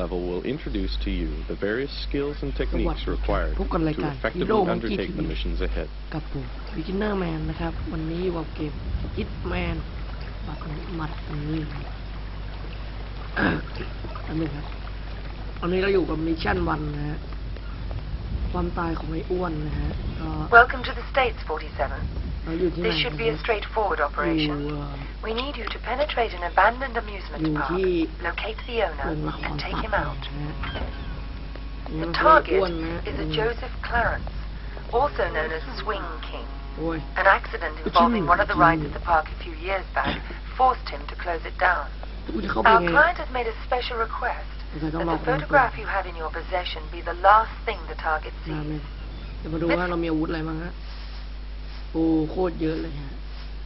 training level will introduce to you the various skills and techniques required พบกันราย to การ effectively Hero Monkey undertake the TV missions ahead. กับผม Beginner Man นะครับ วันนี้อยู่กับเกม Hitman บัตรหมัดอันนี้อันหนึ่งครับวันนี้เราอยู่กับมิชชั่นวันนะฮะ ความตายของไอ้อ้วนนะฮะ ก็ Welcome to the States, 47. เราอยู่ที่ไหน This should be a straightforward อยู่ operation. เอ่อ We need you to penetrate an abandoned amusement You park, he- locate the โรงละ owner, คร and สั take ต him ว์ out. นะฮะนี่ The มันคือไอ้อ้วน target นะ is อื a ม Joseph Clarence, also known as Swing King. โอ้ย An accident involving one of the rides at the park a few years back forced him to close it down. กูจะเข้าไป Our ไง client has made a special request แต่ต้อง that รอ the คนก่อน photograph you have in your possession be the last thing the target นาน sees. เลยเดี๋ยวมาดูว่าเรามีอาวุธอะไรบ้างฮะ โอ้โคตรเยอะเลยฮะมิลลิน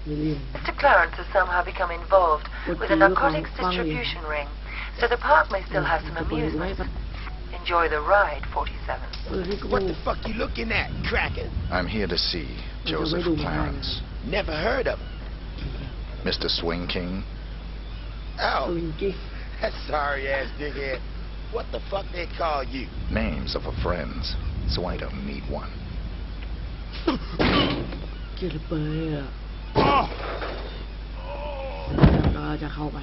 Mr. Clarence has somehow become involved with a narcotics distribution ring, so the park may still have some amusement. Enjoy the ride, 47. What the fuck you looking at, Kraken? I'm here to see Joseph Clarence. Never heard of him. Mr. Swing King. Oh, that sorry-ass dickhead. What the fuck they call you? Names of for friends, so I don't need one. Get up out ร์เปย์อะ Oh, เราจะเข้าไป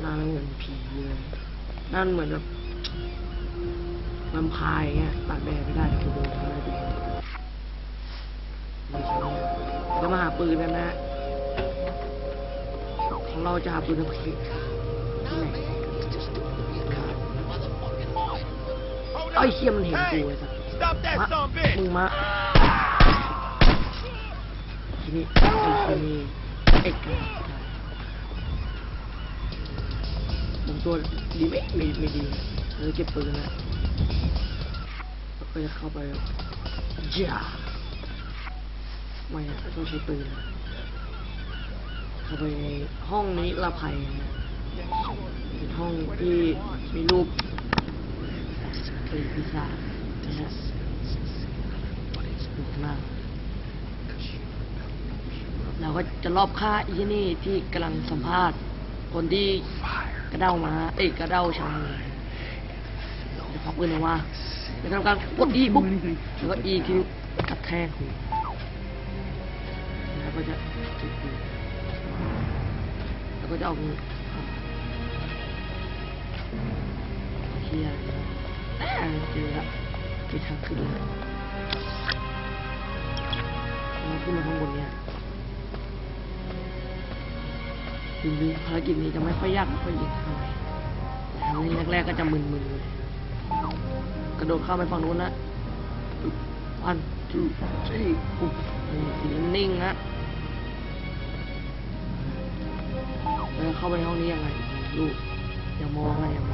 หน้ามันเหมือนผีเลยนั่นเหมือนแบบมันพายเงี้ยตากแดดไม่ได้คือดูไม่ได้ดูไม่ใช่เนี่ยจะมาหาปืนกันนะของเราจะหาปืนที่ที่ไหน hold ไอ้ up. เชี่ยมันเห็นกู Hey, ไอ้สัส stop that มา son of a มึง bitch. มา ทีนี้ไอ้ทีนี้ไอ้กามึงตัวดีไหมไม่ไม่ดีเลยเก็บปืนนะแล้วก็จะเข้าไปจ้าไม่ต้องใช้ปืนนะเข้าไปในห้องนี้ละภัยนะเป็นห้องที่มีรูปเป็นปีศาจนะฮะอยู่ข้างหน้า เราก็จะรอบฆ่าอีที่นี่ที่กำลังสัมภาษณ์ คนที่กระเด้ามาเอ้ยกระเด้าชาจะพักปืนออกมาจะทำการกดอีปุ๊บแล้วก็อีคือกระแทกหูแล้วก็จะจุดปืนแล้วก็จะเอามือเฮียอ่าเจอละเจอทางขึ้นแล้วเราขึ้นมาข้างบนเนี่ย จริงๆภารกิจนี้จะไม่ค่อยยากไม่ค่อยเย็นเท่าไหร่แต่ครั้งนี้แรกๆก็จะมึนๆเลยกระโดดข้ามไปฝั่งนู้นนะวันจูสี่ปุ๊บสีนิ่งๆนะแล้วเข้าไปในห้องนี้ยังไงลูกอย่ามองนะอย่ามอง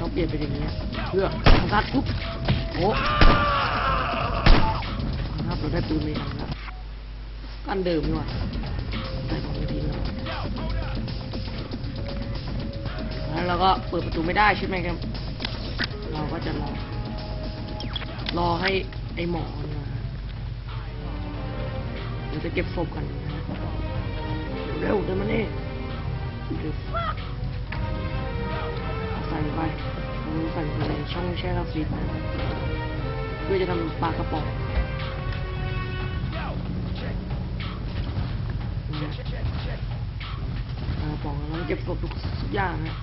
ต้องเปลี่ยนเป็นอย่างนี้ยเพื่อทำการปุ๊บโอ้ครับเราได้ปืนมาอย่างแล้วกันเดิมดีกว่าใส่ของวิธีแล้วแล้วเราก็เปิดประตูไม่ได้ใช่ไหมครับ เราก็จะรอ รอให้ไอหมอนะเดี๋ยวจะเก็บศพกันนะเร็วเดินมานี่เดี๋ย ใส่ไปเอาใส่ไปในช่องแช่น้ำฟรีนะเพื่อจะทำปลากระป๋องปลากระป๋องแล้วเก็บศพทุกทุกอย่างนะ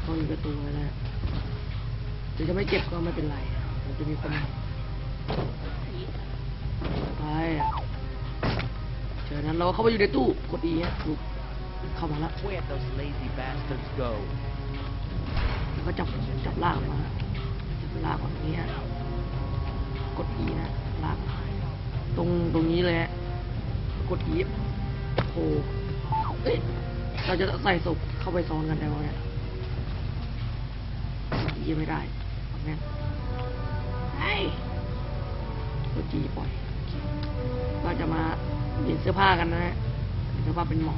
เขามีประตูไว้แล้วหรือจะไม่เก็บก็ไม่เป็นไรมันจะมีคนไปอะเจอนั้นเราเข้าไปอยู่ในตู้กดอีฮะปุ๊บ เข้ามาแล้ว Where'd those lazy bastards go? แล้วก็จับจับลากมาจับลากแบบนี้ฮะกด E นะลากมาตรงตรงนี้เลยฮะกด E โอ้เอ้ยเราจะใส่ศพเข้าไปซ้อนกันได้ไหมเนี่ย E ไม่ได้เอาแม่งไอ้กด G ปล่อยโอเคก็จะมาเปลี่ยนเสื้อผ้ากันนะฮะเปลี่ยนเสื้อผ้าเป็นหมอ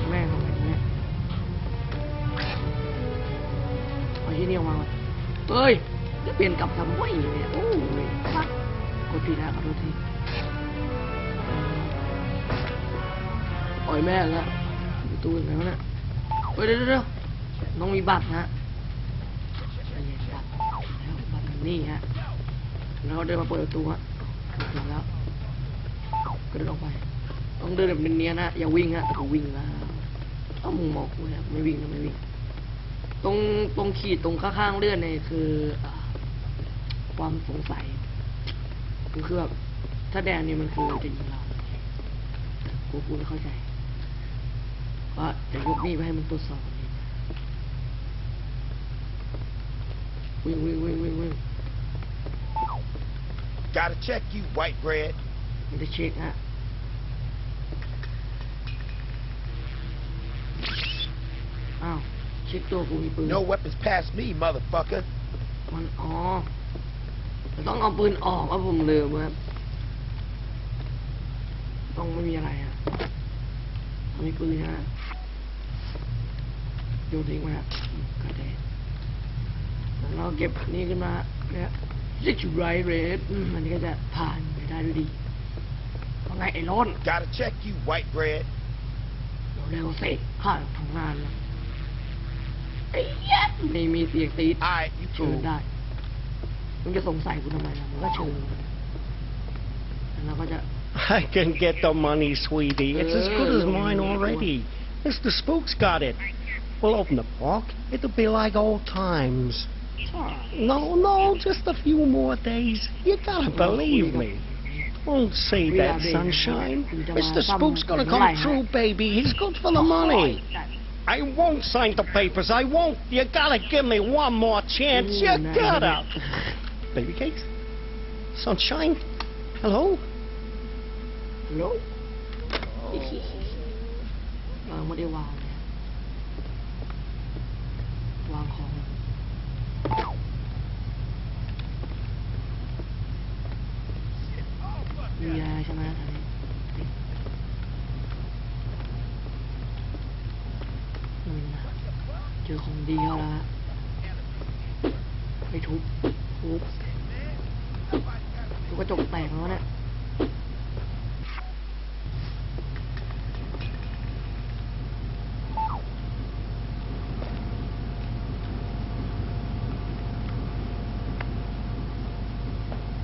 งแม่ของอะไเอาที่นี่ออกมาเฮ้ยจะเปลี่ยนกลับทำไมเนี่ยโอ้ยครับกดผิดนะขอโทษทีอ้อยแม่แล้วประตูอย่าไรวะเนี่ยเฮ้ยเดี๋ยวเดี๋ยวน้องมีบัตรนะบัตรแล้บัตรนี่ฮะแล้วเดินมาเปิดประตูฮะแล้วก็เดินออกไป ต้องเดินแบบเนียนๆนะอย่าวิ่งฮะต้องวิ่งนะ วต้องมุงมองกูนะไม่วิ่งนะไม่วิ่ง ตรงตรงขีดตรงข้างๆเลื่อนเนี่ยคืออ่าความสงสัยก็คือแบบถ้าแดงเนี่ยมันคือจะยิงเรากูกูไม่เข้าใจว่าจะยกนี่ไปให้มันตรวจสอบอันนี้วิ่งวิ่งวิ่งวิ่งวิ่ง Gotta check you, white bread. มันจะเช็คฮะ อ้าวเช็คตัวกูมีปืน No weapons past me, motherfucker. มันอ๋อแต่ต้องเอาปืนออกว่าผมลืมครับ ต้องไม่มีอะไรฮะมีปืนฮะโยนทิ้งไว้ฮะกระเด็นแล้วเราเก็บอันนี้ขึ้นมาเนี่ย Six right red อืมอันนี้ก็จะผ่านไปได้ด้วยดีว่าไงไอ้ร้อน Gotta check you, white bread. เร็วๆสิข้าทำงานแล้วไ อ้เหี้ยไม่มีเสียงตีด Alright, you เชิญ cool. ได้มึงจะสงสัยกูทำไมล่ะมึงก็เชิญแล้วเราก็จะ I can get the money, sweetie. It's as good as Uh, mine no, no, no. already. Mr. Spook's got it. We'll open the park. It'll be like old times. No, no, just a few more days. You gotta Well, believe we me. Don't say We that, are being- sunshine. we don't Mr. want some Spook's gonna come lie, through, huh? baby. He's good for the money. I won't sign the papers. I won't. You gotta give me one more chance. Ooh, you gotta. Baby cakes? Sunshine? Hello? Hello? Oh. um, what do you want? One haul. ดีแล้วละไปทุบทุบทุบกระจกแตกแล้วเนี่ย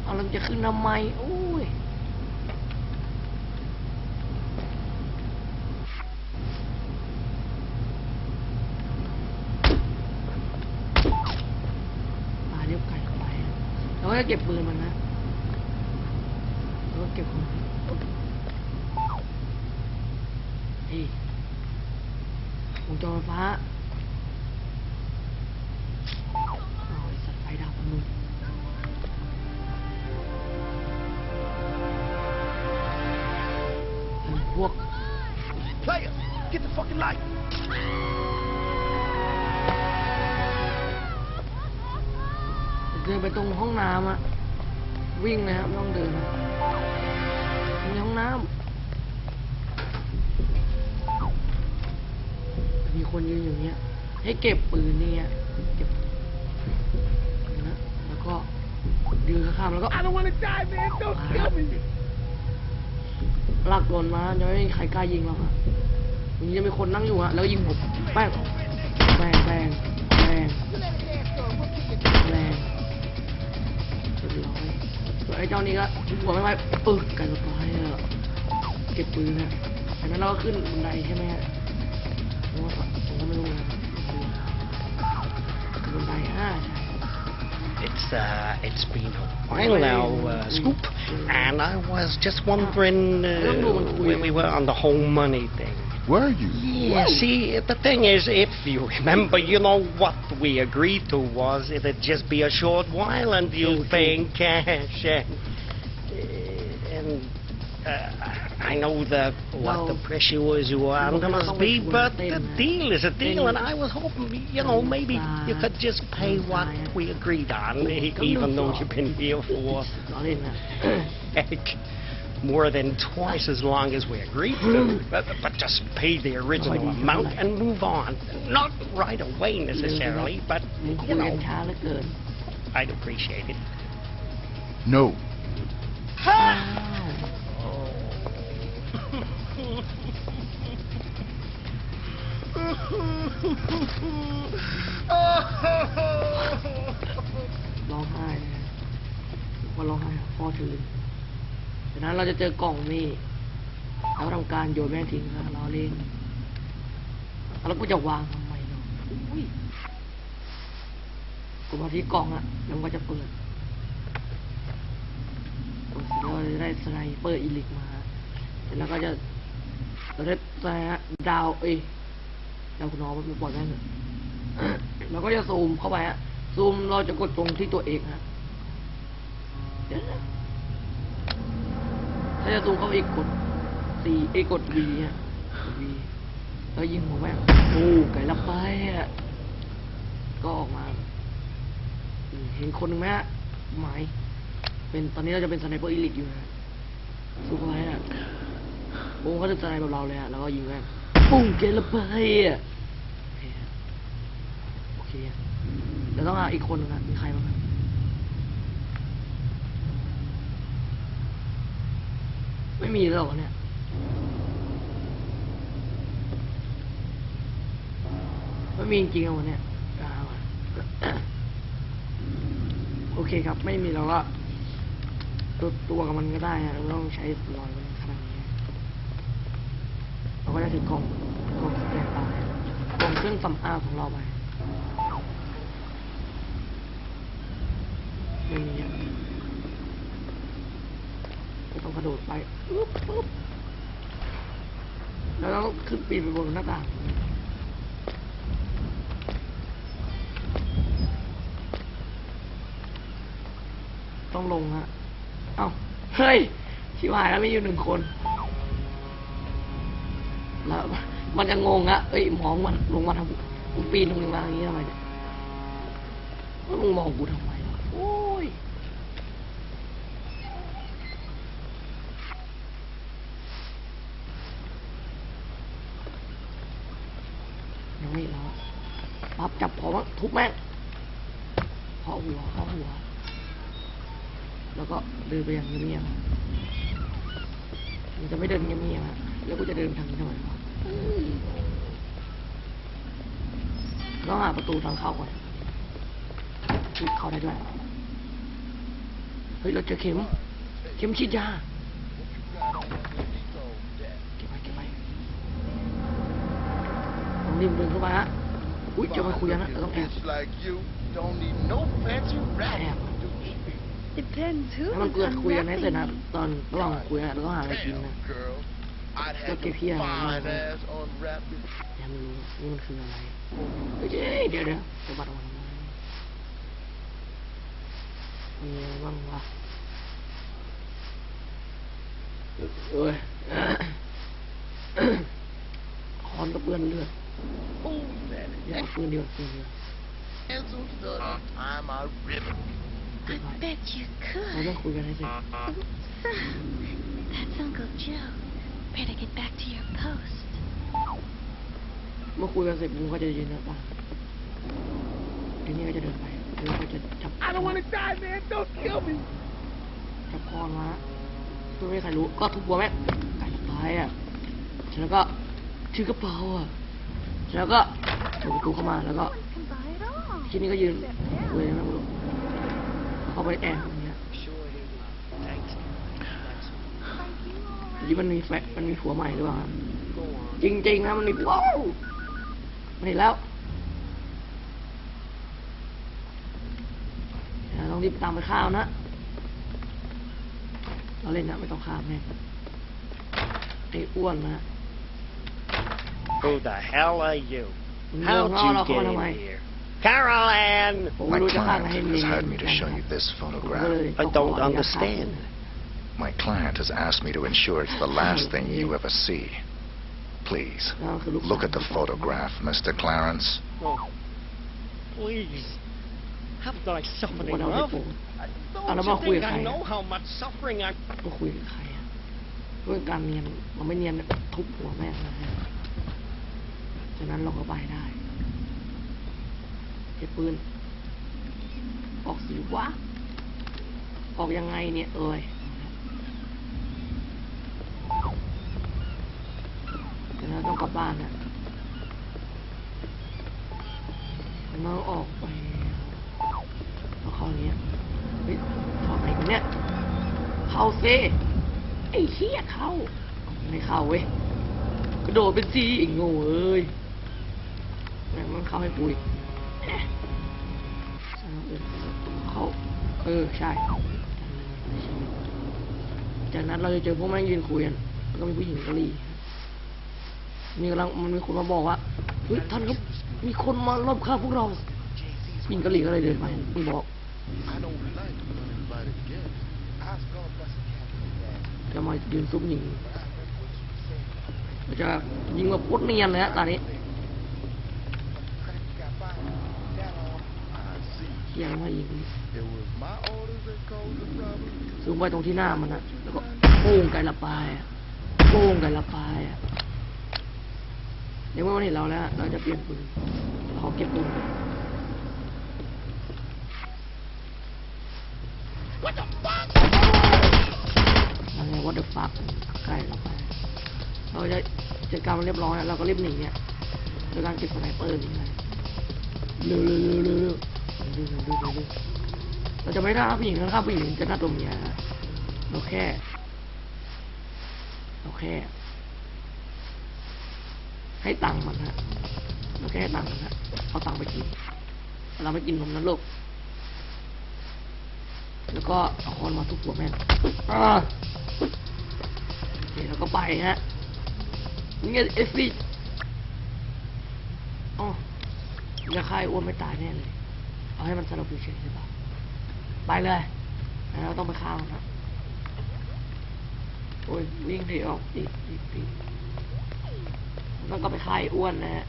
เอาเราจะขึ้นทำไมโอ้ย ตายเรียบไก่เข้าไปเรา ก็จะเก็บปืนมันนะแล้วก็เก็บของเฮ้ยวงจรไฟฟ้า วิ่งเลยครับไม่ต้องเดินนะมีห้องน้ำมีคนยืนอยู่เนี้ย ให้เก็บปืนเนี่ยเก็บนะแล้วก็ยืนข้างๆแล้วก็ I don't wanna die, man. Don't kill me. หลักหล่นมาจะไม่มีใครกล้ายิงเราอะมันจะมีคนนั่งอยู่อะแล้วยิงผมแป้งแป้งแป้งแป้ง ไอ้เจ้านี้ก็หัวไม่ไหวปึกกันรถไฟอะเก็บปืนนะจากนั้นเราก็ขึ้นบันไดใช่ไหมฮะผมว่าผมก็ไม่รู้นะขึ้นบันไดอ่าใช่ It's uh, it's been a while now, uh, Scoop, and I was just wondering uh, when we were on the whole money thing. were you? Yeah, see, the thing is, if you remember, you know, what we agreed to was it'd just be a short while and you'd pay in cash. And, and uh, I know the what no. the pressure was you were under no, must be, but the deal is a deal, and I was hoping, you know, maybe you could just pay what we agreed on, eh, even though you've been here for heck more than twice as long as we agreed to. but, but just pay the original amount and move on. Not right away necessarily, but, มึงคุ you ยกัน know, ช้าเหลือเกิน I'd appreciate it. No. อ้าว ร้องไห้นะพอร้องไห้พ่อทืน จากนั้นเราจะเจอกล่องนี่แล้วทำการโยนแม่งทิ้งนะล้อเล่นแล้วกูจะวางทำไมเนาะอุ้ยกูมาที่กล่องอะแล้วก็จะเปิดเปิดเสร็จแล้วเราจะได้สไนเปอร์อีลิกมาแล้วก็จะเราได้แต่ดาวเอ้ดาวคุณน้องมันปล่อยแม่งเถอเราก็จะซูมเข้าไปฮะซูมเราจะกดตรงที่ตัวเองฮะาจะซูมเข้าไปอีกกด C เอยกด V ฮะกด V แล้วยิงหัวแม่งโอ้ไก่ละไปฮะก็ออกมา เห็นคนหนึ่งไหมฮะหมเป็นตอนนี้เราจะเป็นสไนเปอร์อีลิทอยู่นะฮะซูมเข้าไปฮะโอ้ก็จะสไนแบบเราเลยฮะแล้วก็ยิงแม่งปุ้งไก่ละไปอะโอเคอเคอะเดี๋ยวต้องหาอีกคนนึงอะมีใครบ้างครับ ไม่มีแล้วเหรอเนี่ยไม่มีจริงๆอะวันเนี้ยอ่าวโอเคครับ ไม่มีเราก็ตัวตัวกับมันก็ได้อะเราต้องใช้รอยมันขนาดนี้เราก็ได้ถึงกล่องกล่องแตกตายกล่องเครื่องสำอางของเราไปไม่มีอะก็ต้องก ระโดดไปปึ๊บปึ๊บแล้วเราขึ้นปีนไปบนหน้าต่างต้องลงฮะ เอ้า เฮ้ย ชิบหายแล้วมีอยู่หนึ่งคน แล้ว มันจะงงอะเอ้ยมองมันลงมาทำมึงปีนลงมาอย่างนี้ทำไมเนี่ยแล้วมึงมองกูทำไมวะโอ้ย ยัง ไม่แล้วปั๊บจับพอมั้งทุบแม่งเคาะหัวเคาะหัว แล้วก็เดินไปอย่างเงียบๆมันจะไม่เดินเงียบๆอะแล้วกูจะเดินทางนี้ทำไมวะอืมต้องหาประตูทางเข้าก่อนเข้าได้ด้วย เฮ้ย เราเจอเข็ม เข็มฉีดยา เก็บไว้เก็บไว้ ต้องรีบเดินเข้าไปฮะอุ้ยจะมาคุยกันนะเราต้องแอบ Bitch like you don't need no fancy rap. Damn. do you? Depends who แล้วมันเกิด was คุยกันให้เสร็จนะ unwrapping. ตอนระหว่างคุยกันเราต้องหาอะไรกินนะ Damn, girl. I'd Look have at here, your fine man. ass unwrapping. ยังไม่รู้นี่มันคืออะไรเฮ้ยเดี๋ยวเดี๋ยวจะบัดออกมาทำไมมีอะไรบ้างวะเอ้ย คอนก็เปื้อนเลือด Who's that? เดี๋ยวเอาปืนเดียวปืนเดียว Handsome son. I'm a ribbon. I bet you เราต้อง could. คุยกันให้เสร็จ So, that's Uncle Joe. Better get back to your post. เมื่อคุยกันเสร็จมึงก็จะยืนหน้าต่างทีนี้ก็จะเดินไปแล้วก็จะจับ I don't want to die, man. Don't kill me. จับคอมาเพื่อไม่ให้ใครรู้ก็ทุบหัวแม่งไก่ตายอะเสร็จแล้วก็ถือกระเป๋าอะเสร็จ แล้วก็เปิดประตูเข้ามาแล้วก็ Can buy it all. ทีนี้ก็ยืนคุยไม่รู้เข้าไปแอบอย่างเงี้ยทีนี้มันมีแฟมันมีผัวใหม่หรือเปล่าจริงๆนะมันมีผัวไม่เห็นแล้วต้องรีบตามไปข้าวนะ เราเล่นนะไม่ต้องข้ามแม่งไอ้อ้วนนะ Who the hell are you? How'd you get in here? Carolyn? My client has hired me to show you this photograph. I don't understand. My client has asked me to ensure it's the last thing you ever see. Please, look at the photograph, Mr. Clarence. Please. Haven't I suffered enough? Don't you think I know how much suffering I... เรื่องการเรียนมันไม่เรียนทุบหัวแม่ งนะฮะฉะนั้นเราก็ไปได้เก็บปืน ออกสิวะ ออกยังไงเนี่ย เอ้ยเดี๋ยวเราต้องกลับบ้านนะเราออกไปเอาเข้าเนี้ยเฮ้ยเข้าไหนกันเนี่ยเข้าเซไอ้เหี้ยเข้า ไม่เข้าเว้ยกระโดดเป็นซีอีกง่เอ้ย แม่งมันเข้าให้ปุยแอะเขาเออใช่จากนั้นเราจะเจอพวกแม่งยืนคุยกันแล้วก็มีผู้หญิงกาหลีมีกำลังมันมีคนมาบอกว่าเฮ้ยท่านครับมีคนมารอบฆ่าพวกเราผู้หญิงกาหลีก็เลยเดินไปมันบอกจะมายืนซุ่มยิงจะยิงแบบโคตรเนียนเลยฮะตอนนี้ see. เที่ยงมายิง It was my orders that caused the problem. ซูมไปตรงที่หน้ามันนะแล้วก็โป้งไกลละปลายอะโป้งไกลละปลายอะเดี๋ยวเมื่อมันเห็นเราแล้ว เราจะเปลี่ยนปืนเราขอเก็บปืนก่อนนั่นไงวัดเดอะฟักใกล้เราไป เราจะจัดการมันเรียบร้อยแล้วเราก็รีบหนีเนี่ยโดยการเก็บสไนเปอร์นี่ไงเร็วเร็วเร็ว เร็วเร็วเราจะไม่ได้ครับผู้หญิงนะครับผู้หญิงจะน้าตัวเมียนะเราแค่เราแค่ ให้ตังค์มันฮะเราแค่ให้ตังค์มันฮะเอาตังค์ไปกินเราไม่กินนมนะลูกแล้วก็เอาคอนมาทุบหัวแม่งอ่าโอเคแล้วก็ไปฮะนี่ไงเอฟซีอ๋ออย่าฆ่าไอ้อ้วนไม่ตายแน่เลย เอาให้มันสลบอยู่เฉยใช่ปะไปเลยแล้วเราต้องไปฆ่ามันะโอ้ยวิ่งดิออกติดติดติดแล้วก็ไปฆ่าไอ้อ้วนนะฮะ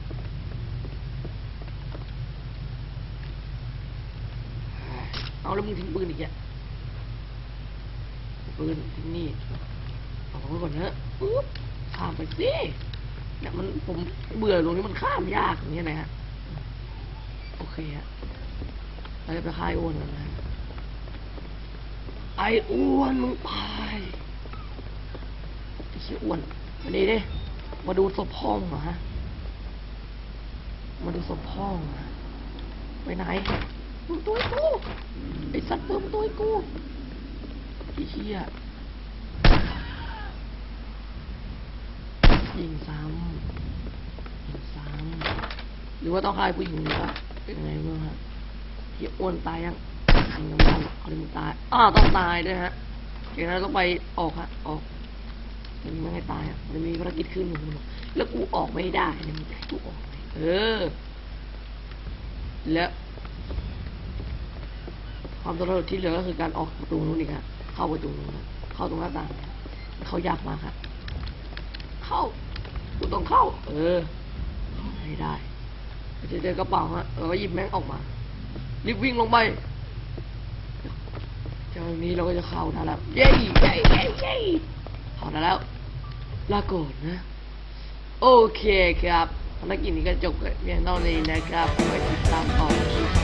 เอาแล้วมึงทิ้งปืนอีกแกปืนทิ้งนี่เอาไว้ก่อนเถอะปึ๊บข้ามไปสิเนี่ยมันผมเบื่อตรงนี้มันข้ามยากอย่างเงี้ยนะฮะโอเคฮะ เราจะไปฆ่าไอ้อ้วนกันนะไอ้อ้วนมึงตายไอ้เชี่ยอ้วนมาดีดิมาดูศพพ่องเหรอฮะมาดูศพพ่องไปไหนมึงตัวกูไอ้สัตว์เปิดประตัวกูไอ้เหี้ยยิงซ้ำยิงซ้ำหรือว่าต้องฆ่าไอ้ผู้หญิงหรือว่าเป็นไงบ้าง ฮะที่อ้วนตายยังยิงน้ำมันเอาเลยมึงตายอ้าต้องตายด้วยฮะจากนั้นต้องไปออกฮะออกมันไม่ให้ตายอะมันมีภารกิจขึ้นอยู่แล้วกูออกไม่ได้เนี่ยมึงกูออกไหมเออ แล้วความตลกที่เหลือก็คือการออกประตูนู้นอีกครับเข้าประตูนู้นเข้าตรงหน้าต่างเขายากมากครับเข้ากูต้องเข้า เออไม่ได้จะเจอกระเป๋าฮะเออหยิบแม่งออกมา รีบวิ่งลงไปจากนี้เราก็จะเข้าได้แล้วเย้เย้เย้เย้เข้าได้แล้วลาโกดนนะ โอเคครับภารกิจนี้ก็จบเพียงเท่านี้นะครับไว้ติดตามต่อ